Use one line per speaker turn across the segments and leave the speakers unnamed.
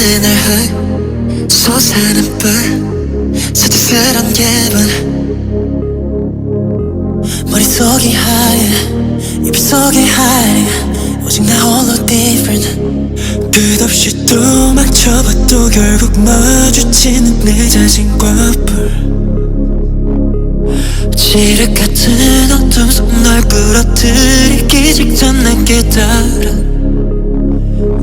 내날 솟아는 불 사치스런 기분 머릿속이 하얘. 입 속이 하얘. 오직 나 홀로 different. 끝없이 또 막혀봐도 결국 마주치는 내 자신과 불 지륵 같은 어둠 속 널 부러뜨리기 직전 난 깨달아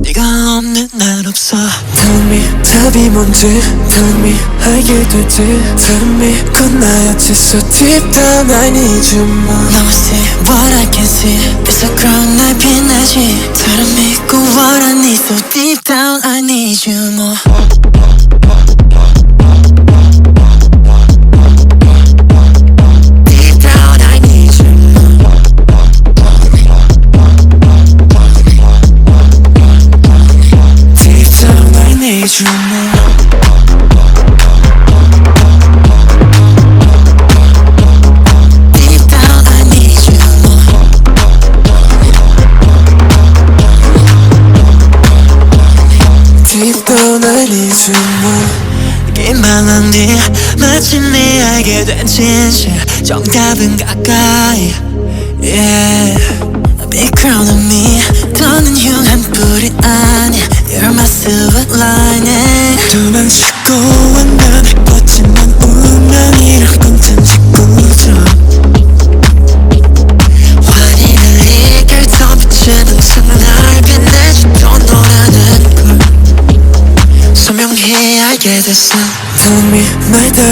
네가 없는 날 없어 Tell me 답이 뭔지 Tell me 알게 될지 Tell me 건 나였지 So deep down I need you more I see what I can see It's a crown 날 빛나지 사람 믿고 what I need So deep down I need you more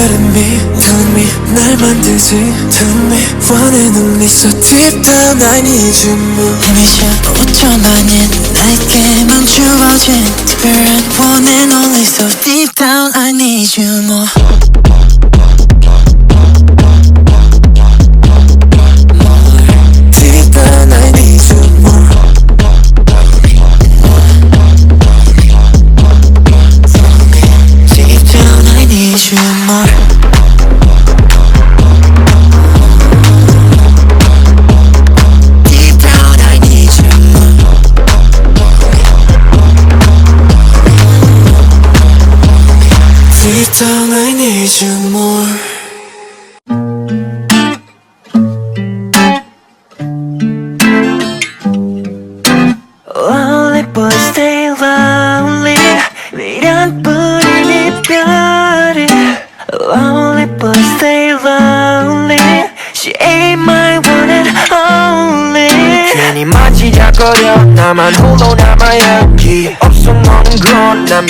다름이 Tell me 날 만들지 Tell me and only So deep down I need you more 헤매져 5점 아닌 나에게만 주어진 특별한 one and only So deep down I need you more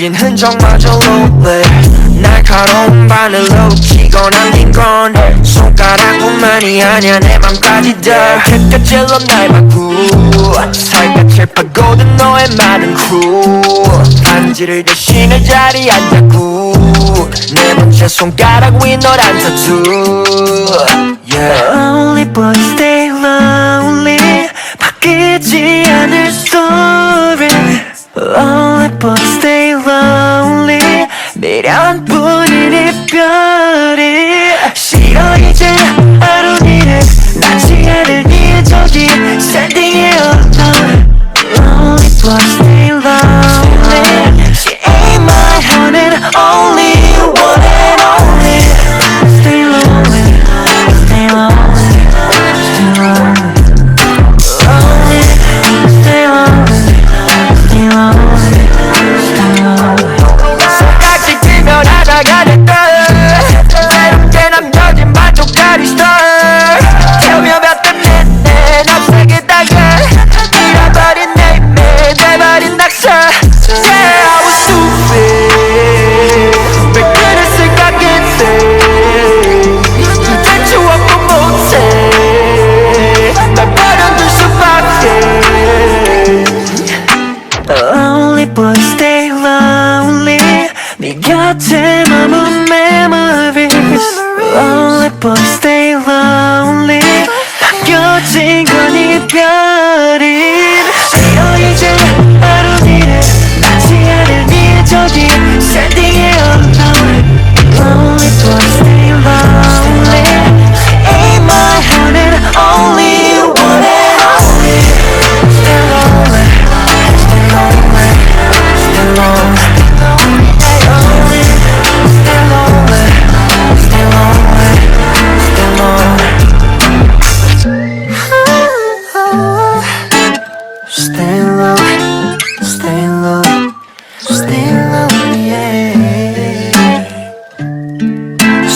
건 남긴 흔적마저 lonely 날카로운 바늘로 치고 남긴 건 손가락뿐만이 아니야 내 맘까지 다. 객가질러 날 바꾸 살갗을 파고든 너의 많은 crew. 반지를 대신해 자리에 앉았고 내 번째 손가락 위 너란 타투 yeah.
Lonely but stay lonely. 바뀌지 않을 story 미련뿐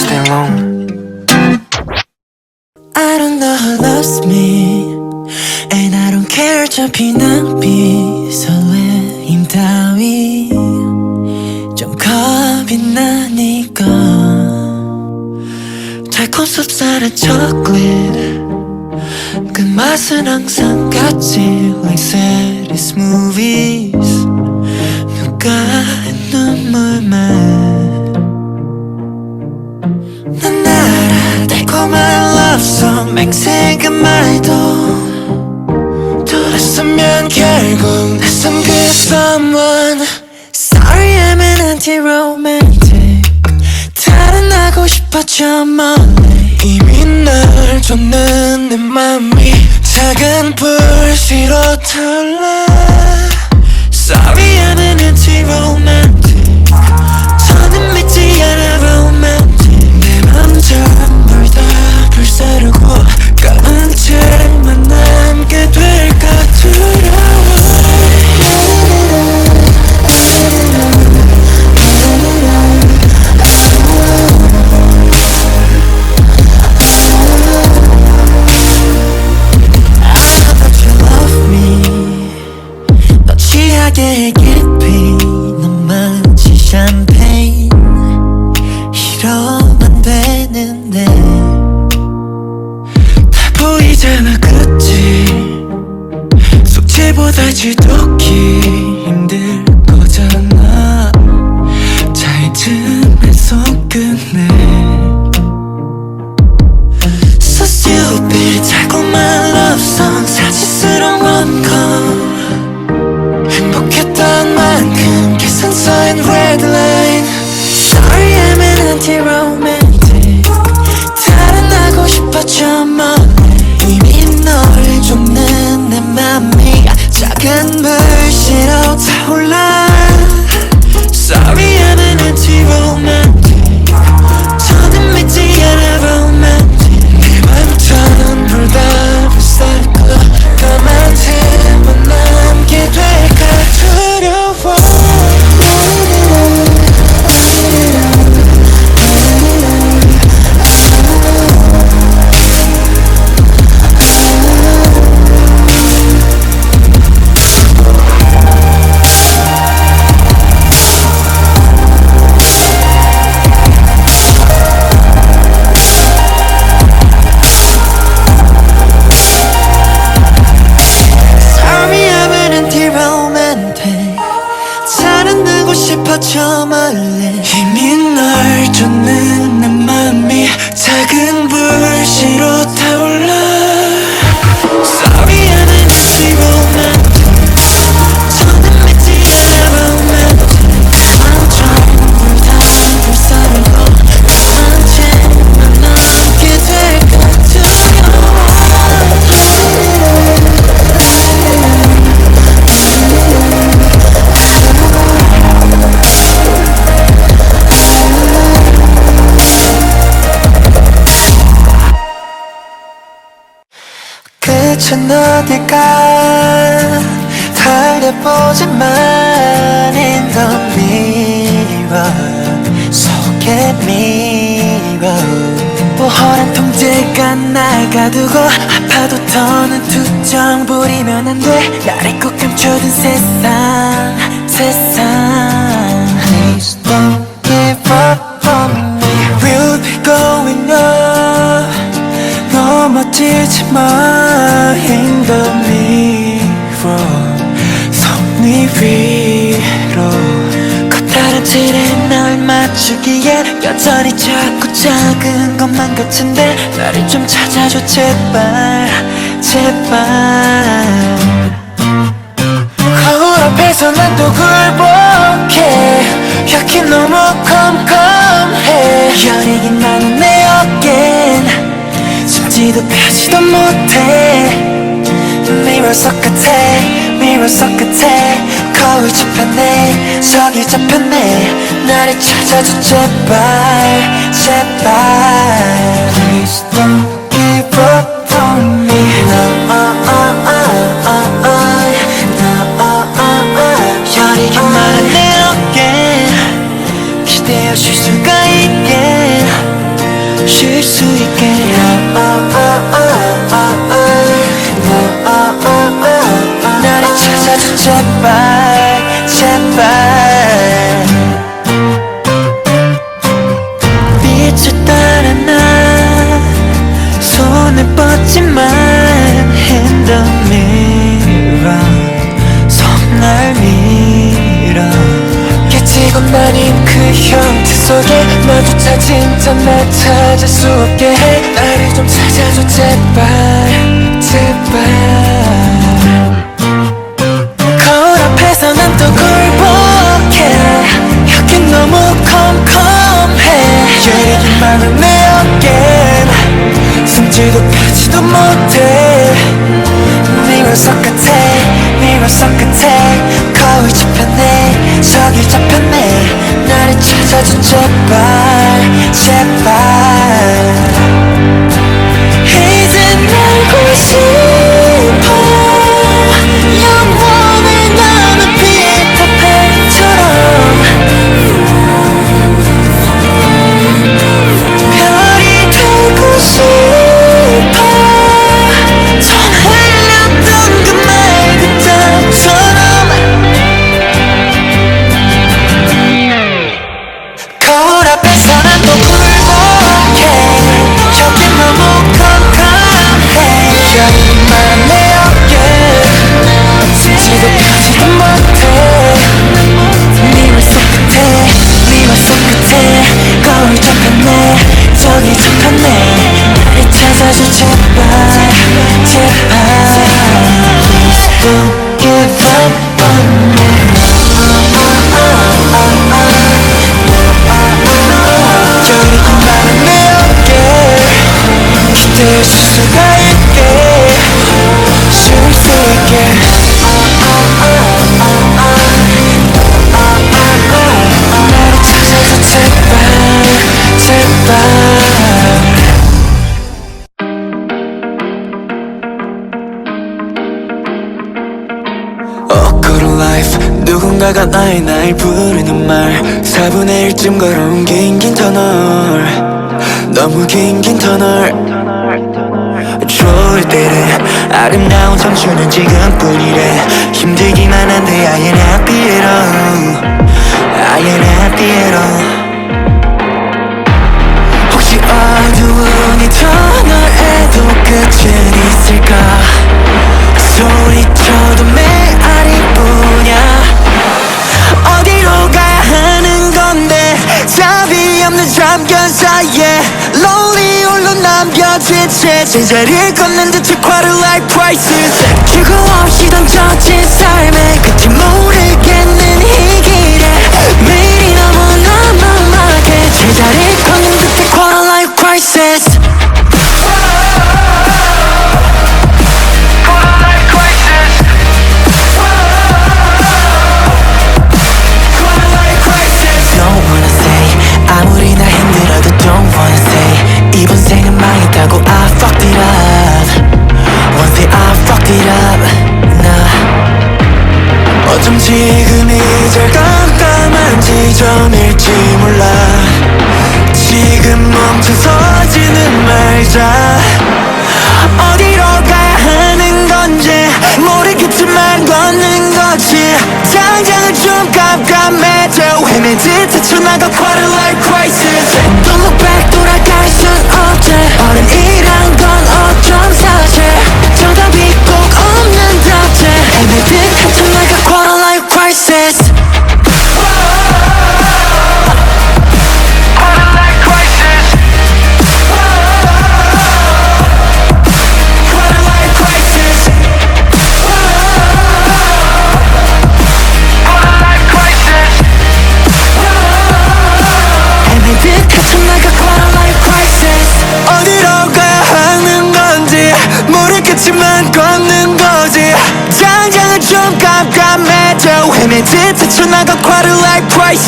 Stay
low.
I don't know who loves me And I don't care 저 비낭비 설레임 따위 좀 겁이 나니까 달콤 쌉쌀한 초콜릿 그 맛은 항상 같지 Like saddest movies 누가의 눈물만 Song 맹세가 말도 돌았으면 결국 낯선 그 someone. Sorry I'm an anti-romantic 달아나고 싶어 저 멀리. 이미 널 줬는 내 맘이 작은 불씨로 타올라 stupid 달 끝은 어딜까 달려보지만 in mirror 속에 mirror 뽀뽀한 통제가 날 가두고 아파도 더는 투정 부리면 안 돼. 나를 꼭 감춰둔 세상 세상. Please don't give up on me 넘어지지 마. in the mirror 손이 위로. 커다란 틀에 널 맞추기엔 여전히 자꾸 작은 것만 같은데 나를 좀 찾아줘 제발. 제발. 거울 앞에서 난 또 굴복해 여기 너무 컴컴해. 여리긴 나는 지도 빼지도 못해. 미러 속 끝에 미러 속 끝에 거울 잡혔네 저기 잡혔네 나를 찾아줘 제발 제발. Please don't give up on me. No, 여리게 말은 내 어깨 기대어 쉴 수가 있게? 쉴 수 있게. 나를 찾아줘 제발 제발. 빛을 따라 나 손을 뻗지만 In the mirror 속날 밀어. 깨지고 마린 그 형태 속에 마주쳐 진짜 날 찾을 수 없게 해. 좀 찾아줘 제발 제발. 거울 앞에서 난 또 굴복해. 여긴 너무 컴컴해. 여리긴 많은 내 어깨. 숨지도 펴지도 못해. 미워 속 같아 미워 속 같아. 거울 잡혔네 저기 잡혔네. 나를 찾아줘 제발 제발 4분의 1쯤 걸어온 긴긴 터널. 너무 긴긴 터널. 좋을 때는 아름다운 청춘은 지금뿐이래. 힘들기만 한데 I ain't happy at all. I ain't happy at all. 혹시 어두운 이 터널에도 끝은 잠깐 사이에 lonely 홀로 남겨진 채 제자리를 걷는 quarter life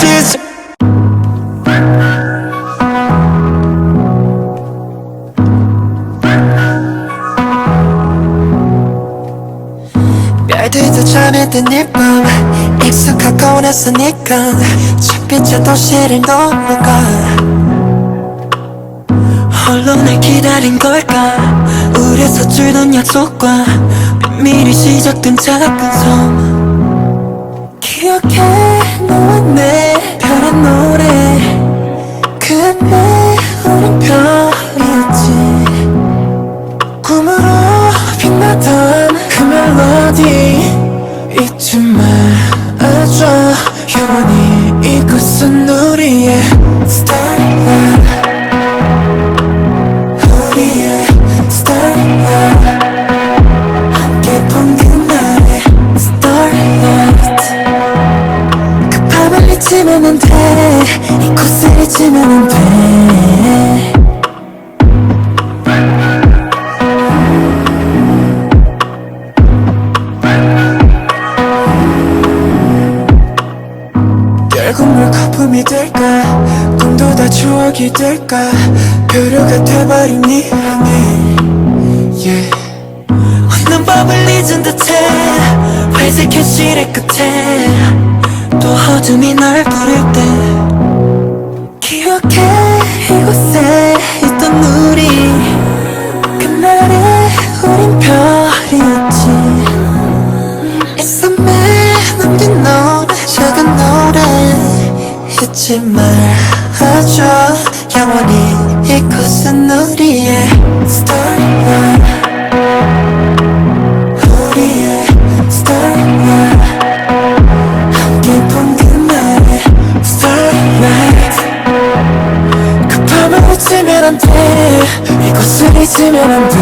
crisis 별들도 잠에 든이 밤 익숙하고 낯서니까 햇빛의 도시를 넘어가. 홀로 날 기다린 걸까? 우리 서툴던 약속과 비밀이 시작된 작은 섬 기억해 너와 내 노래. 그때 우린 별이었지. 꿈으로 빛나던 그 멜로디. 잊지 말아줘 영원히 이곳은 우리의 Starlight 우리의 Starlight 잊으면 안돼. 결국 물 거품이 될까? 꿈도 다 추억이 될까? 표류가 돼버린 네 yeah. 없는 법을 잊은 듯해. 회색 현실의 끝에 또 어둠이 날 부를 때 기억해. 이곳에 있던 우리 그날에 우린 별이었지. 있음에 남긴 노래 작은 노래 잊지 말아줘. 영원히 이곳은 우리의 storyline 이곳을 잊으면 안돼.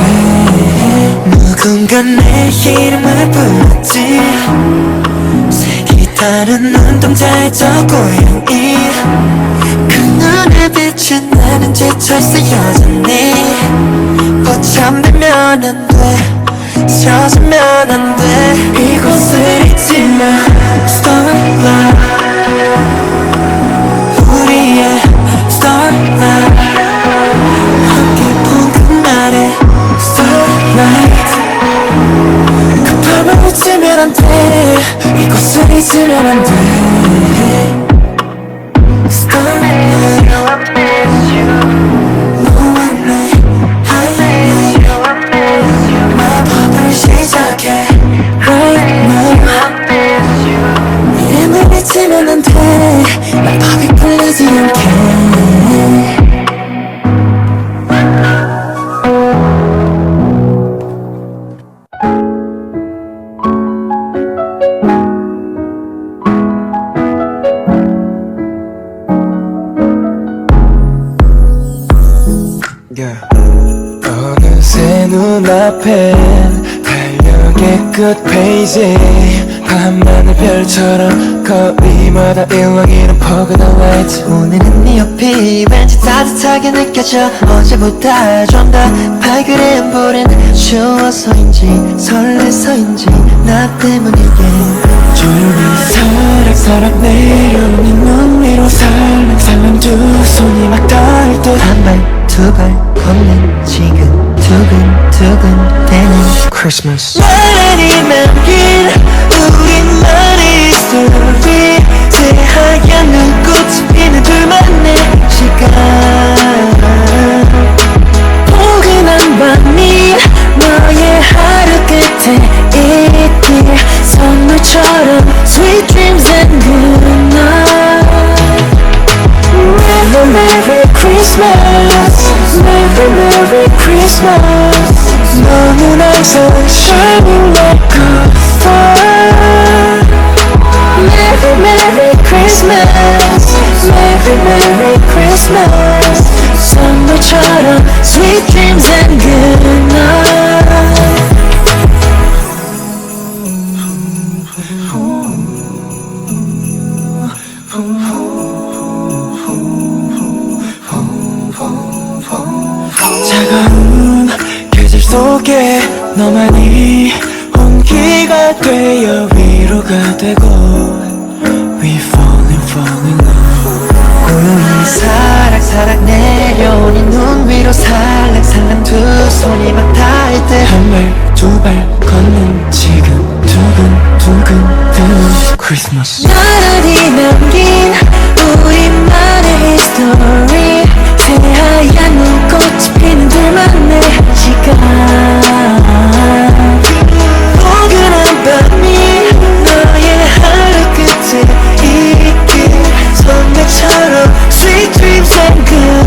누군가 내 이름을 불렀지. 색이 다른 눈동자의 저 고양이 그 눈을 비춘 나는 지쳐있어 여전히 곧 잠들면 안돼. 젖으면 안돼. 이곳을 잊지 마 Starlight. 우 이곳을 느껴져. 어제보다 좀 더 발그레한 볼엔 추워서인지 설레서인지 나 때문이게. 조용히 사락사락 내려오는 눈 위로 살랑살랑 두 손이 막 닿을 듯한 발 두 발 걷는 지금 두근두근 되는 남 Christmas 너는 항상 shining like a star Merry Merry Christmas Merry Merry Christmas 선물처럼 Sweet dreams 속에 너만이 온기가 되어 위로가 되고 We falling falling love 고요히 사락사락 내려온 이눈 위로 살랑살랑 두 손이 막 닿을 때 한 발 두 발 걷는 지금 두근두근 되는 크리스마스. 나란히 남긴 우리만의 스토리. 새하얀 눈꽃이 피는 둘만의 Sweet dreams and good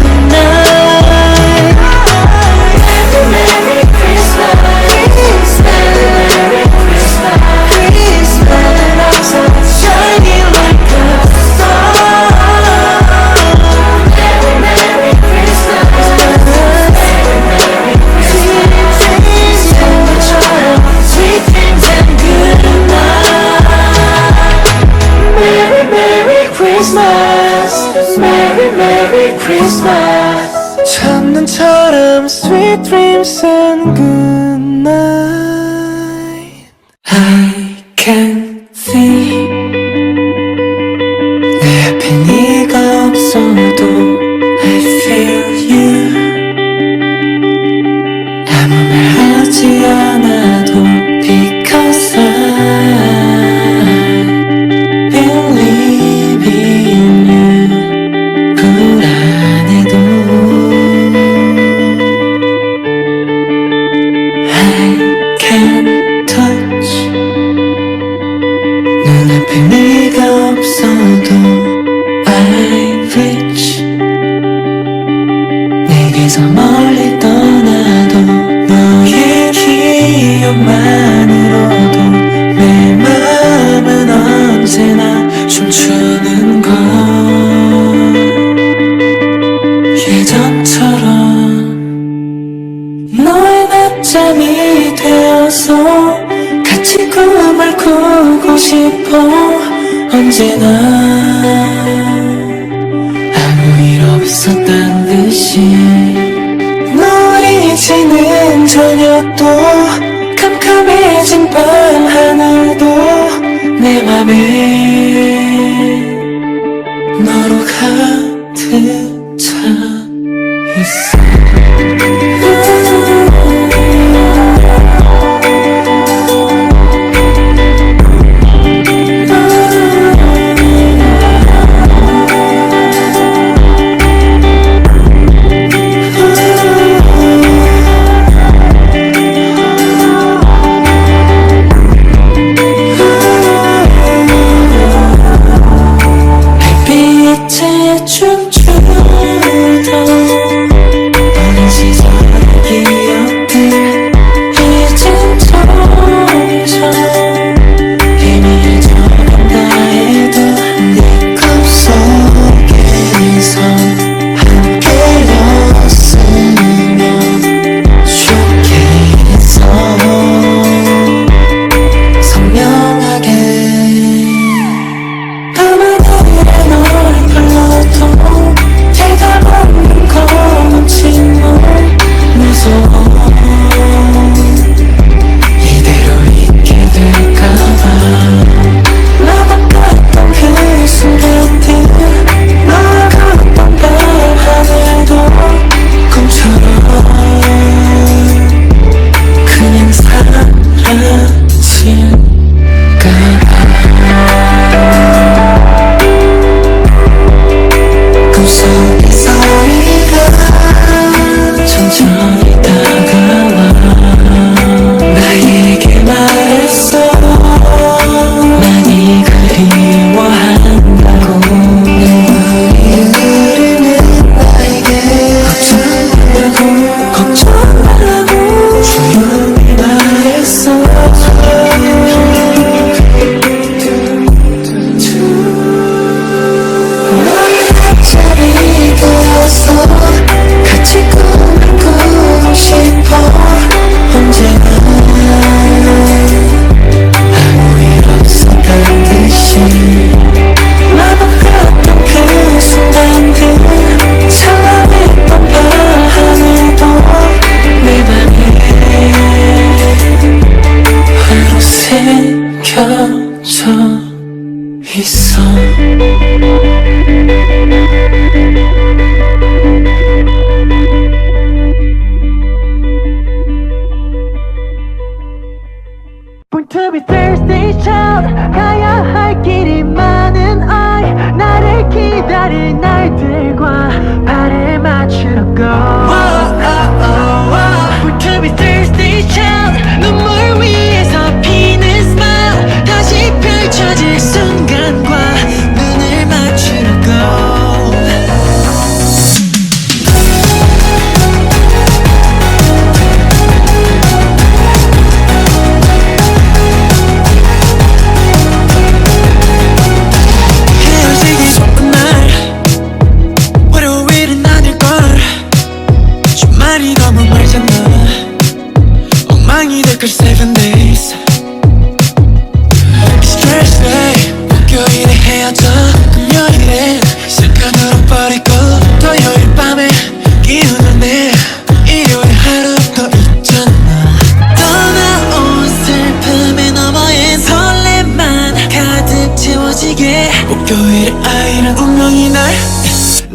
내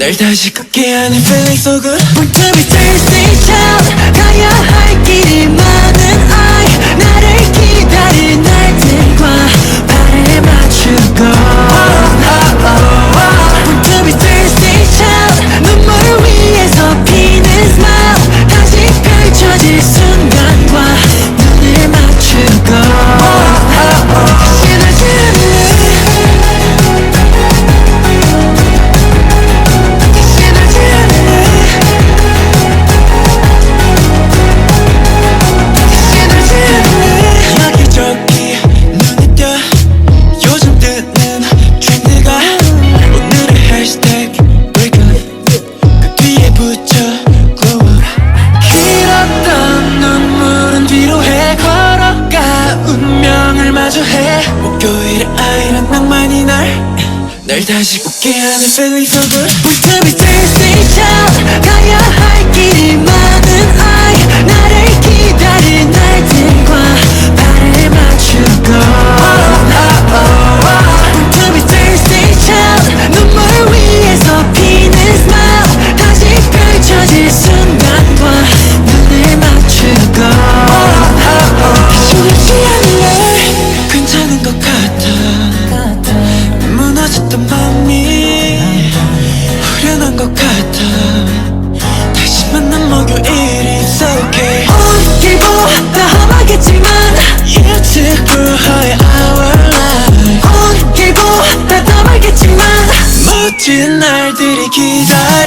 날 다시
걷게 하는 feeling so good We're to be thirsty child 가요 Yeah, this really feel good. 지친 날들이 기다려.